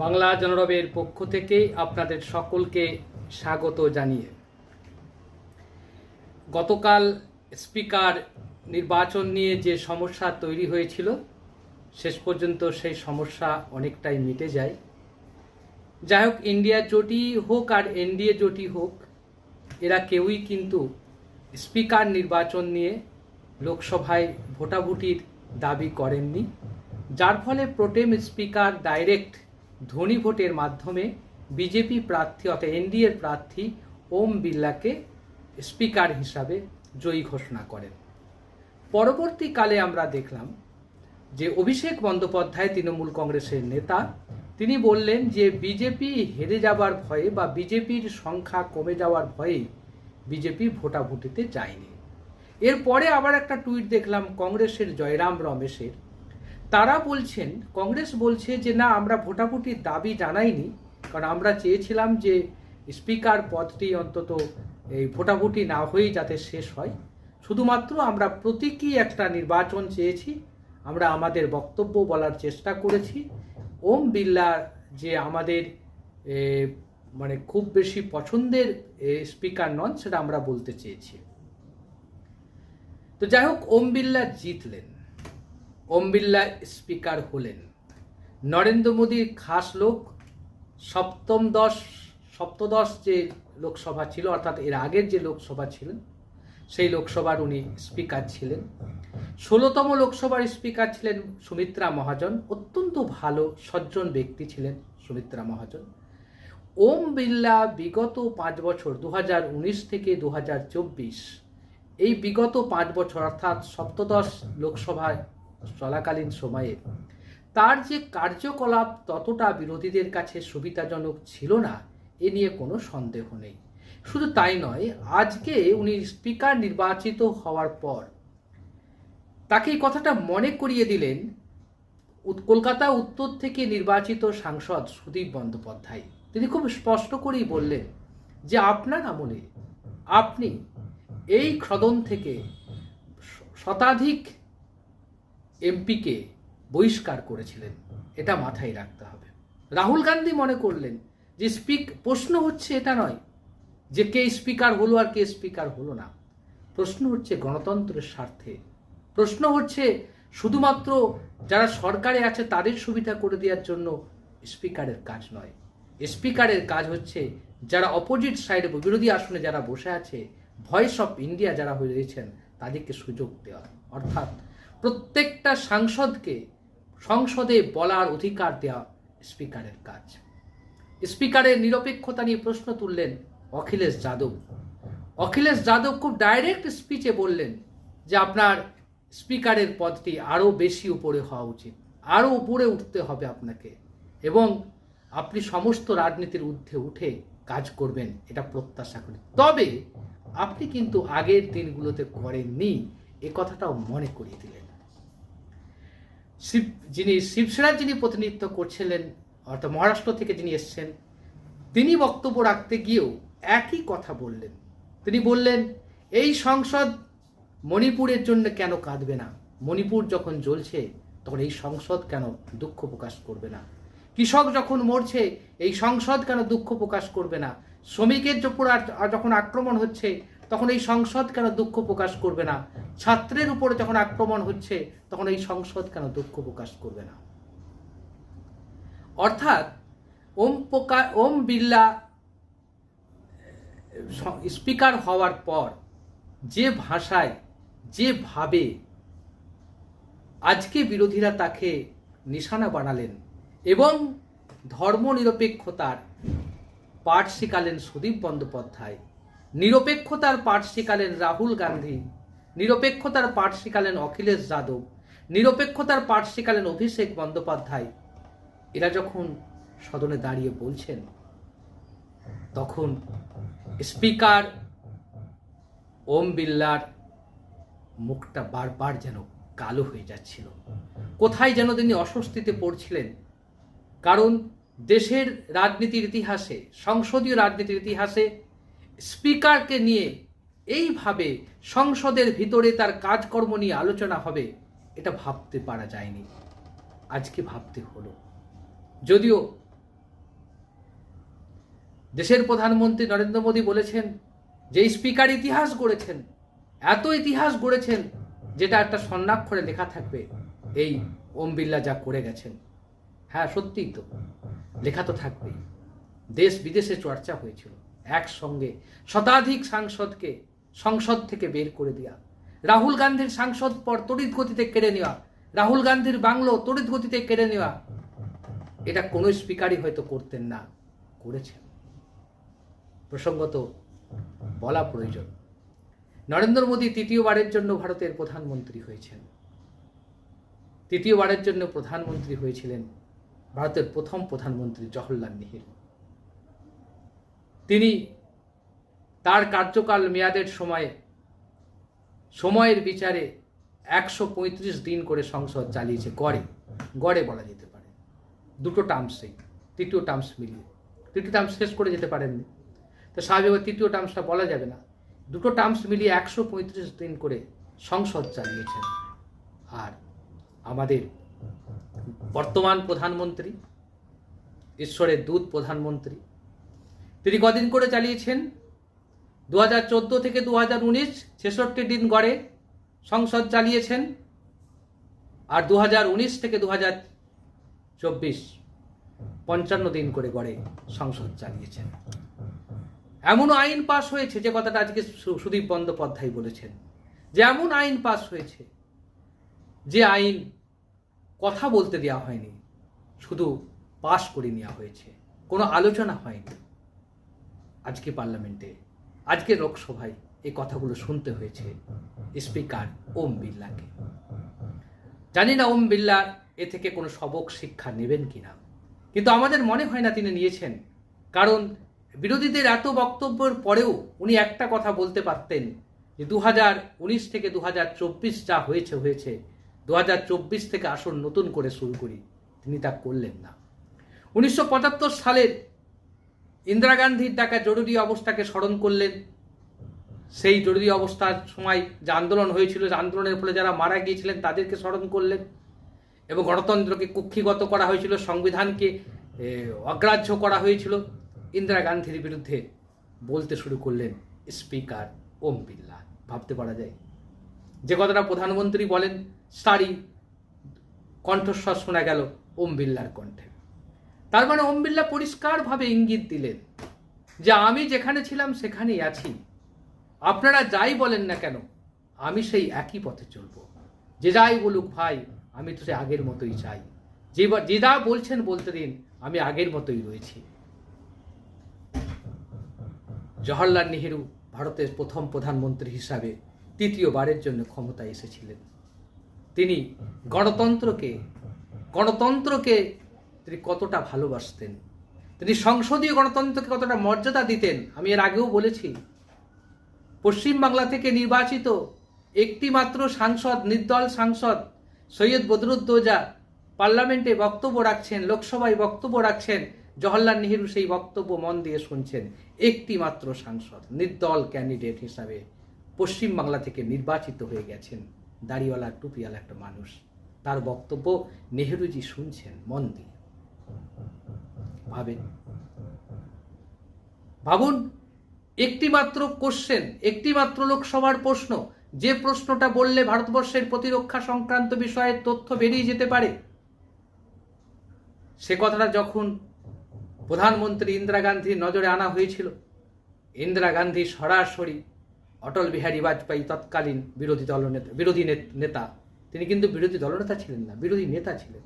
বাংলা জনরবের পক্ষ থেকে আপনাদের সকলকে স্বাগত জানিয়ে। গতকাল স্পিকার নির্বাচন নিয়ে যে সমস্যা তৈরি হয়েছিল, শেষ পর্যন্ত সেই সমস্যা অনেকটাই মিটে যায়। যাই হোক, ইন্ডিয়া জোটই হোক আর এনডিএ জোটই হোক, এরা কেউই কিন্তু স্পিকার নির্বাচন নিয়ে লোকসভায় ভোটাভুটির দাবি করেননি। যার ফলে প্রোটেম স্পিকার ডাইরেক্ট ধ্বনি ভোটের মাধ্যমে বিজেপি প্রার্থী অর্থাৎ এনডিএর প্রার্থী ওম বিল্লাকে স্পিকার হিসাবে জয়ী ঘোষণা করেন। পরবর্তীকালে আমরা দেখলাম যে অভিষেক বন্দ্যোপাধ্যায়, তৃণমূল কংগ্রেসের নেতা, তিনি বললেন যে বিজেপি হেরে যাবার ভয়ে বা বিজেপির সংখ্যা কমে যাওয়ার ভয়ে বিজেপি ভোটাভুটিতে যায়নি। এরপরে আবার একটা টুইট দেখলাম, কংগ্রেসের জয়রাম রমেশের। তারা বলছেন, কংগ্রেস বলছে যে না, আমরা ভোটাভুটির দাবি জানাইনি, কারণ আমরা চেয়েছিলাম যে স্পিকার পদটি অন্তত এই ভোটাভুটি না হয়েই যাতে শেষ হয়। শুধুমাত্র আমরা প্রতীকী একটা নির্বাচন চেয়েছি, আমরা আমাদের বক্তব্য বলার চেষ্টা করেছি। ওম বিল্লা যে আমাদের মানে খুব বেশি পছন্দের স্পিকার নন, সেটা আমরা বলতে চেয়েছি। তো যাই হোক, ওম বিল্লা জিতলেন। ওম বিড়লা স্পিকার হলেন। নরেন্দ্র মোদীর খাস লোক, সপ্তম দশ, সপ্তদশ যে লোকসভা ছিল, অর্থাৎ এর আগের যে লোকসভা ছিলেন, সেই লোকসভার উনি স্পিকার ছিলেন। ষোলোতম লোকসভার স্পিকার ছিলেন সুমিত্রা মহাজন, অত্যন্ত ভালো, সজ্জন ব্যক্তি ছিলেন সুমিত্রা মহাজন। ওম বিড়লা বিগত পাঁচ বছর দু হাজার উনিশ থেকে দু হাজার চব্বিশ, এই বিগত পাঁচ বছর, অর্থাৎ সপ্তদশ লোকসভায় চলাকালীন সময়ে। তার যে কার্যকলাপ ততটা বিরোধীদের কাছে সুবিধাজনক ছিল না, এ নিয়ে কোনো সন্দেহ নেই। শুধু তাই নয়, আজকে উনি স্পিকার নির্বাচিত হওয়ার পর তাকে এই কথাটা মনে করিয়ে দিলেন কলকাতা উত্তর থেকে নির্বাচিত সাংসদ সুদীপ বন্দ্যোপাধ্যায়। তিনি খুব স্পষ্ট করেই বললেন যে আপনার আমলে আপনি এই সদন থেকে শতাধিক এমপিকে বহিষ্কার করেছিলেন। এটা মাথায় রাখতে হবে। রাহুল গান্ধী মনে করলেন যে স্পিক, প্রশ্ন হচ্ছে এটা নয় যে কে স্পিকার হলো আর কে স্পিকার হলো না। প্রশ্ন হচ্ছে গণতন্ত্রের স্বার্থে। প্রশ্ন হচ্ছে শুধুমাত্র যারা সরকারে আছে তাদের সুবিধা করে দেওয়ার জন্য স্পিকারের কাজ নয়। স্পিকারের কাজ হচ্ছে যারা অপোজিট সাইডে বিরোধী আসনে যারা বসে আছে, ভয়েস অফ ইন্ডিয়া যারা হয়ে রয়েছেন, তাদেরকে সুযোগ দেওয়া। অর্থাৎ প্রত্যেকটা সাংসদকে সংসদে বলার অধিকার দেওয়া স্পিকারের কাজ। স্পিকারের নিরপেক্ষতা নিয়ে প্রশ্ন তুললেন অখিলেশ যাদব। অখিলেশ যাদব খুব ডাইরেক্ট স্পিচে বললেন যে আপনার স্পিকারের পদটি আরও বেশি উপরে হওয়া উচিত, আরও উপরে উঠতে হবে আপনাকে এবং আপনি সমস্ত রাজনীতির ঊর্ধ্বে উঠে কাজ করবেন, এটা প্রত্যাশা করি। তবে আপনি কিন্তু আগের দিনগুলোতে করেননি, এ কথাটাও মনে করিয়ে দিলেন। শিব, যিনি শিবসেনার যিনি প্রতিনিধিত্ব করছিলেন, অর্থাৎ মহারাষ্ট্র থেকে যিনি এসছেন, তিনি বক্তব্য রাখতে গিয়েও একই কথা বললেন। তিনি বললেন, এই সংসদ মণিপুরের জন্য কেন কাঁদবে না? মণিপুর যখন জ্বলছে, তখন এই সংসদ কেন দুঃখ প্রকাশ করবে না? কৃষক যখন মরছে, এই সংসদ কেন দুঃখ প্রকাশ করবে না? শ্রমিকের উপর যখন আক্রমণ হচ্ছে, তখন এই সংসদ কেন দুঃখ প্রকাশ করবে না? ছাত্রের উপরে যখন আক্রমণ হচ্ছে, তখন এই সংসদ কেন দুঃখ প্রকাশ করবে না? অর্থাৎ, ওম পোকা ওম বিড়লা স্পিকার হওয়ার পর যে ভাষায়, যে ভাবে আজকে বিরোধীরা তাকে নিশানা বানালেন এবং ধর্মনিরপেক্ষতার পাঠ শিখালেন সুদীপ বন্দ্যোপাধ্যায়, নিরপেক্ষতার পাঠ শিখালেন রাহুল গান্ধী নিরপেক্ষতার পাঠ শিখালেন অখিলেশ যাদব। নিরপেক্ষতার পাঠ শিখালেন অভিষেক বন্দ্যোপাধ্যায়। এরা যখন সদনে দাঁড়িয়ে বলছেন, তখন স্পিকার ওম বিল্লার মুখটা বারবার যেন কালো হয়ে যাচ্ছিল। কোথায় যেন তিনি অস্বস্তিতে পড়ছিলেন। কারণ দেশের রাজনীতির ইতিহাসে, সংসদীয় রাজনীতির ইতিহাসে স্পিকারকে নিয়ে এইভাবে সংসদের ভিতরে তার কাজকর্ম নিয়ে আলোচনা হবে, এটা ভাবতে পারা যায়নি। আজকে ভাবতে হলো। যদিও দেশের প্রধানমন্ত্রী নরেন্দ্র মোদী বলেছেন যে স্পিকার ইতিহাস গড়েছেন, এত ইতিহাস গড়েছেন, যেটা একটা স্বর্ণাক্ষরে লেখা থাকবে, এই ওম বিড়লা যা করে গেছেন। হ্যাঁ সত্যিই তো, লেখা তো থাকবেই। দেশ বিদেশে চর্চা হয়েছিল, একসঙ্গে শতাধিক সাংসদকে সংসদ থেকে বের করে দেওয়া রাহুল গান্ধীর সাংসদ পর তড়িৎ গতিতে কেড়ে নেওয়া। রাহুল গান্ধীর বাংলো তড়িৎ গতিতে কেড়ে নেওয়া। এটা কোনো স্পিকারই হয়তো করতেন না, করেছেন। প্রসঙ্গত, বলা প্রয়োজন। নরেন্দ্র মোদী তৃতীয়বারের জন্য ভারতের প্রধানমন্ত্রী হয়েছেন। তৃতীয়বারের জন্য প্রধানমন্ত্রী হয়েছিলেন ভারতের প্রথম প্রধানমন্ত্রী জওহরলাল নেহেরু। তিনি তার কার্যকাল মেয়াদের সময়ে, সময়ের বিচারে একশো পঁয়ত্রিশ দিন করে সংসদ চালিয়েছে, গড়ে। গড়ে বলা যেতে পারে। দুটো টার্মসেই তৃতীয় টার্মস মিলিয়ে। তৃতীয় টার্মস শেষ করে যেতে পারেননি। তো স্বাভাবিক তৃতীয় টার্মসটা বলা যাবে না। দুটো টার্মস মিলিয়ে একশো পঁয়ত্রিশ দিন করে সংসদ চালিয়েছেন। আর আমাদের বর্তমান প্রধানমন্ত্রী, ঈশ্বরের দূত প্রধানমন্ত্রী, তিনি কদিন করে চালিয়েছেন? দু হাজার চোদ্দ থেকে দু হাজার উনিশ ছেষট্টি দিন গড়ে সংসদ চালিয়েছেন আর দু হাজার উনিশ থেকে দু হাজার চব্বিশ পঞ্চান্ন দিন করে গড়ে সংসদ চালিয়েছেন। এমন আইন পাশ হয়েছে, যে কথাটা আজকে সুদীপ বন্দ্যোপাধ্যায় বলেছেন। যে এমন আইন পাশ হয়েছে, যে আইন কথা বলতে দেওয়া হয়নি, শুধু পাশ করে নেওয়া হয়েছে, কোনো আলোচনা হয়নি আজকে পার্লামেন্টে। আজকে লোকসভায় এই কথাগুলো শুনতে হয়েছে স্পিকার ওম বিল্লাকে জানি না ওম বিল্লা এ থেকে কোনো সবক শিক্ষা নেবেন কিনা, কিন্তু আমাদের মনে হয় না তিনি নিয়েছেন, কারণ বিরোধীদের এত বক্তব্যের পরেও উনি একটা কথা বলতে পারতেন যে দু হাজার উনিশ থেকে দু হাজার চব্বিশ যা হয়েছে হয়েছে দু হাজার চব্বিশ থেকে আসুন নতুন করে শুরু করি, তিনি তা করলেন না। উনিশশো পঁচাত্তর সালের ইন্দিরা গান্ধীর ডাকা জরুরি অবস্থাকে স্মরণ করলেন। সেই জরুরি অবস্থার সময় যে আন্দোলন হয়েছিল, যে আন্দোলনের ফলে যারা মারা গিয়েছিলেন তাদেরকে স্মরণ করলেন এবং গণতন্ত্রকে কুক্ষিগত করা হয়েছিল, সংবিধানকে অগ্রাহ্য করা হয়েছিল। ইন্দিরা গান্ধীর বিরুদ্ধে বলতে শুরু করলেন স্পিকার ওম বিল্লা ভাবতে পারা যায়। যে কথাটা প্রধানমন্ত্রী বলেন সারি কণ্ঠস্বর শোনা গেল ওম বিল্লার কণ্ঠে। তার মানে ওম বিড়লা পরিষ্কারভাবে ইঙ্গিত দিলেন যে আমি যেখানে ছিলাম সেখানেই আছি। আপনারা যাই বলেন না কেন, আমি সেই একই পথে চলবো। যে যাই বলুক ভাই, আমি তো সে আগের মতোই চাই। যে যা বলছেন বলতে দিন, আমি আগের মতোই রয়েছি। জওহরলাল নেহেরু ভারতের প্রথম প্রধানমন্ত্রী হিসাবে তৃতীয়বারের জন্য ক্ষমতায় এসেছিলেন। তিনি গণতন্ত্রকে গণতন্ত্রকে তিনি কতটা ভালোবাসতেন? তিনি সংসদীয় গণতন্ত্রকে কতটা মর্যাদা দিতেন? আমি এর আগেও বলেছি। পশ্চিমবাংলা থেকে নির্বাচিত একটি মাত্র সাংসদ, নির্দল সাংসদ সৈয়দ বদরুদ্দোজা পার্লামেন্টে বক্তব্য রাখছেন, লোকসভায় বক্তব্য রাখছেন, জওহরলাল নেহেরু সেই বক্তব্য মন দিয়ে শুনছেন। একটি মাত্র সাংসদ, নির্দল ক্যান্ডিডেট হিসাবে পশ্চিমবাংলা থেকে নির্বাচিত হয়ে গেছেন দাড়িওয়ালা, টুপিওয়ালা একটা মানুষ। তার বক্তব্য নেহেরুজি শুনছেন মন দিয়ে। ভাবেন। ভাবুন একটি মাত্র কোশ্চেন একটি মাত্র লোকসভার প্রশ্ন, যে প্রশ্নটা বললে ভারতবর্ষের প্রতিরক্ষা সংক্রান্ত বিষয়ের তথ্য বেরিয়ে যেতে পারে? সে কথাটা যখন প্রধানমন্ত্রী ইন্দিরা গান্ধীর নজরে আনা হয়েছিল, ইন্দিরা গান্ধী সরাসরি অটল বিহারী বাজপেয়ী তৎকালীন বিরোধী দলনেতা, বিরোধী নেতা। তিনি কিন্তু বিরোধী দলনেতা ছিলেন না, বিরোধী নেতা ছিলেন।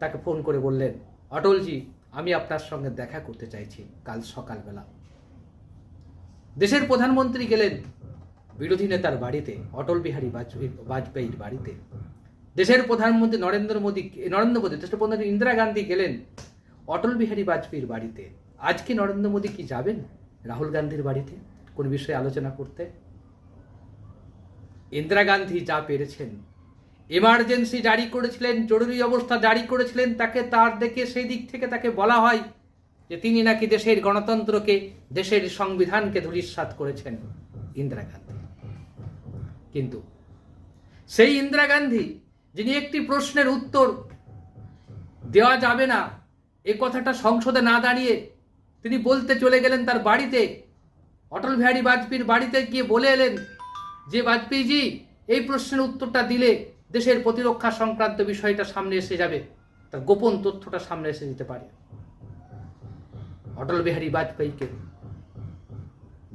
তাকে ফোন করে বললেন, অটলজি, আমি আপনার সঙ্গে দেখা করতে চাইছি কাল সকালবেলা। দেশের প্রধানমন্ত্রী গেলেন বিরোধী নেতার বাড়িতে, অটল বিহারী বাজপেয়ী, বাজপেয়ীর বাড়িতে। দেশের প্রধানমন্ত্রী নরেন্দ্র মোদী নরেন্দ্র মোদী, দেশের প্রধানমন্ত্রী ইন্দিরা গান্ধী গেলেন অটল বিহারী বাজপেয়ীর বাড়িতে। আজকে নরেন্দ্র মোদী কি যাবেন রাহুল গান্ধীর বাড়িতে? কোন বিষয়ে আলোচনা করতে? ইন্দিরা গান্ধী যা পেরেছেন এমার্জেন্সি জারি করেছিলেন, জরুরি অবস্থা জারি করেছিলেন, তাকে তার দেখে সেই দিক থেকে তাকে বলা হয় যে তিনি নাকি দেশের গণতন্ত্রকে, দেশের সংবিধানকে ধূলিসাৎ করেছেন ইন্দিরা গান্ধী। কিন্তু সেই ইন্দিরা গান্ধী, যিনি একটি প্রশ্নের উত্তর দেওয়া যাবে না, এ কথাটা সংসদে না দাঁড়িয়ে তিনি বলতে চলে গেলেন তার বাড়িতে। অটল বিহারী বাজপেয়ীর বাড়িতে গিয়ে বলে এলেন যে, বাজপেয়ীজি, এই প্রশ্নের উত্তরটা দিলে দেশের প্রতিরক্ষা সংক্রান্ত বিষয়টা সামনে এসে যাবে তার গোপন তথ্যটা সামনে এসে যেতে পারে। অটল বিহারী বাজপেয়ীকে,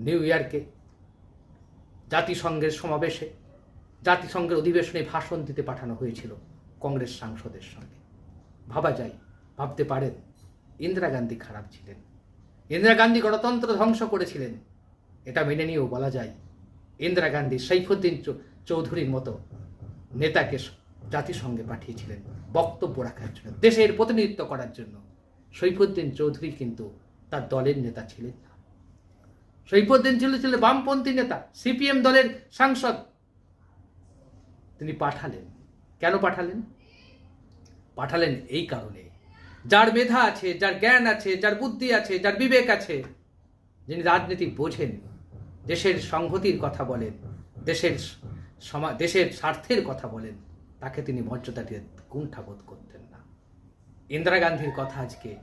নিউ ইয়র্কে, জাতিসংঘের সমাবেশে, জাতিসংঘের অধিবেশনে ভাষণ দিতে পাঠানো হয়েছিল কংগ্রেস সাংসদের সঙ্গে। ভাবা যায়, ভাবতে পারেন, ইন্দিরা গান্ধী খারাপ ছিলেন। ইন্দিরা গান্ধী গণতন্ত্র ধ্বংস করেছিলেন। এটা মেনে নিয়েও বলা যায়, ইন্দিরা গান্ধী সৈফুদ্দিন চৌধুরীর মতো নেতাকে জাতিসংঘে পাঠিয়েছিলেন বক্তব্য রাখার জন্য, দেশের প্রতিনিধিত্ব করার জন্য। সৈফুদ্দিন চৌধুরী কিন্তু তার দলের নেতা ছিলেন। না সৈফুদ্দিন ছিল ছিল বামপন্থী নেতা, সিপিএম দলের সাংসদ। তিনি পাঠালেন। কেন পাঠালেন? পাঠালেন এই কারণে। যার মেধা আছে, যার জ্ঞান আছে, যার বুদ্ধি আছে, যার বিবেক আছে, যিনি রাজনীতি বোঝেন, দেশের সংহতির কথা বলেন, দেশের সমা, দেশের স্বার্থের কথা বলেন, তাকে তিনি মর্যাদা দিয়ে কুণ্ঠাবোধ করতেন না। ইন্দিরা গান্ধীর কথা আজকে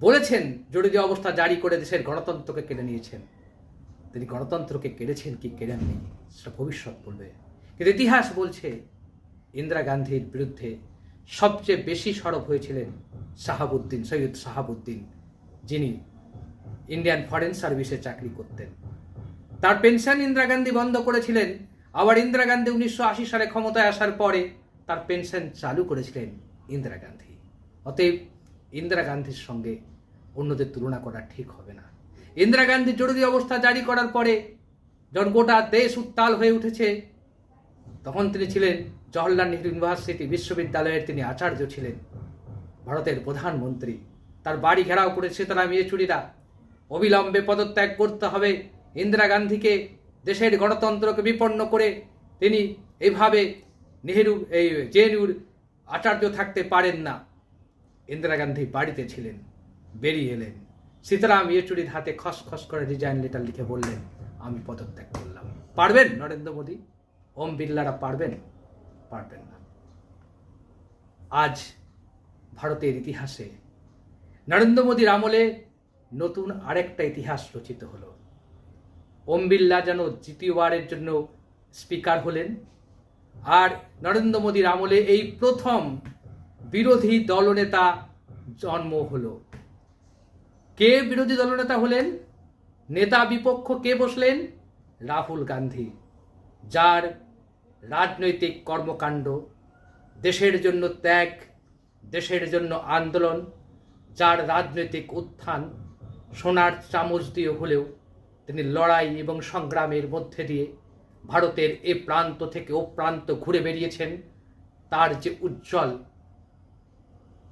বলেছেন, জরুরি অবস্থা জারি করে দেশের গণতন্ত্রকে কেড়ে নিয়েছেন। তিনি গণতন্ত্রকে কেড়েছেন কি কেড়েননি, সেটা ভবিষ্যৎ বলবে। কিন্তু ইতিহাস বলছে, ইন্দিরা গান্ধীর বিরুদ্ধে সবচেয়ে বেশি সরব হয়েছিলেন শাহাবুদ্দিন, সৈয়দ শাহাবুদ্দিন, যিনি ইন্ডিয়ান ফরেন সার্ভিসে চাকরি করতেন। তার পেনশন ইন্দিরা গান্ধী বন্ধ করেছিলেন আবার ইন্দিরা গান্ধী উনিশশো আশি সালে ক্ষমতায় আসার পরে তার পেনশন চালু করেছিলেন ইন্দিরা গান্ধী। অতএব ইন্দিরা গান্ধীর সঙ্গে অন্যদের তুলনা করা ঠিক হবে না। ইন্দিরা গান্ধী জরুরি অবস্থা জারি করার পরে যখন গোটা দেশ উত্তাল হয়ে উঠেছে, তখন তিনি ছিলেন জওহরলাল নেহরু ইউনিভার্সিটি বিশ্ববিদ্যালয়ের তিনি আচার্য ছিলেন, ভারতের প্রধানমন্ত্রী। তার বাড়ি ঘেরাও করে সীতারাম ইয়েচুরিরা অবিলম্বে পদত্যাগ করতে হবে ইন্দিরা গান্ধীকে। দেশের গণতন্ত্রকে বিপন্ন করে তিনি এইভাবে নেহেরু এই জেএনইউর আচার্য থাকতে পারেন না। ইন্দিরা গান্ধী বাড়িতে ছিলেন, বেরিয়ে এলেন। সীতারাম ইয়েচুরির হাতে খসখস করে রিজাইন লেটার লিখে বললেন, আমি পদত্যাগ করলাম। পারবেন নরেন্দ্র মোদী? ওম বিড়লারা পারবেন? পারবেন না। আজ ভারতের ইতিহাসে নরেন্দ্র মোদীর আমলে নতুন আরেকটা ইতিহাস রচিত হলো। ওম বিড়লা যেন দ্বিতীয়বারের জন্য স্পিকার হলেন। আর নরেন্দ্র মোদীর আমলে এই প্রথম বিরোধী দলনেতা জন্ম হলো। কে বিরোধী দলনেতা হলেন? নেতা বিপক্ষ কে বসলেন? রাহুল গান্ধী, যার রাজনৈতিক কর্মকাণ্ড, দেশের জন্য ত্যাগ, দেশের জন্য আন্দোলন, যার রাজনৈতিক উত্থান, সোনার চামচ দিয়ে হলেও তিনি লড়াই এবং সংগ্রামের মধ্যে দিয়ে ভারতের এ প্রান্ত থেকে ও প্রান্ত ঘুরে বেরিয়েছেন তার যে উজ্জ্বল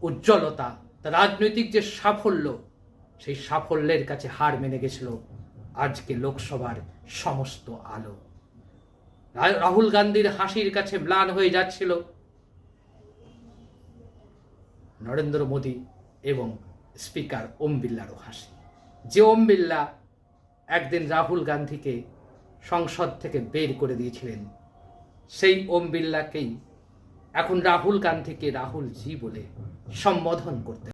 উজ্জ্বলতা, তার রাজনৈতিক যে সাফল্য, সেই সাফল্যের কাছে হার মেনে গেছিল আজকে লোকসভার সমস্ত আলো। রাহুল গান্ধীর হাসির কাছে ম্লান হয়ে যাচ্ছিল নরেন্দ্র মোদী এবং স্পিকার ওম বিল্লারও হাসি। যে ওম বিল্লা একদিন রাহুল গান্ধীকে সংসদ থেকে বের করে দিয়েছিলেন। সেই ওম বিল্লাকেই এখন রাহুল গান্ধীকে রাহুল জি বলে সম্বোধন করতে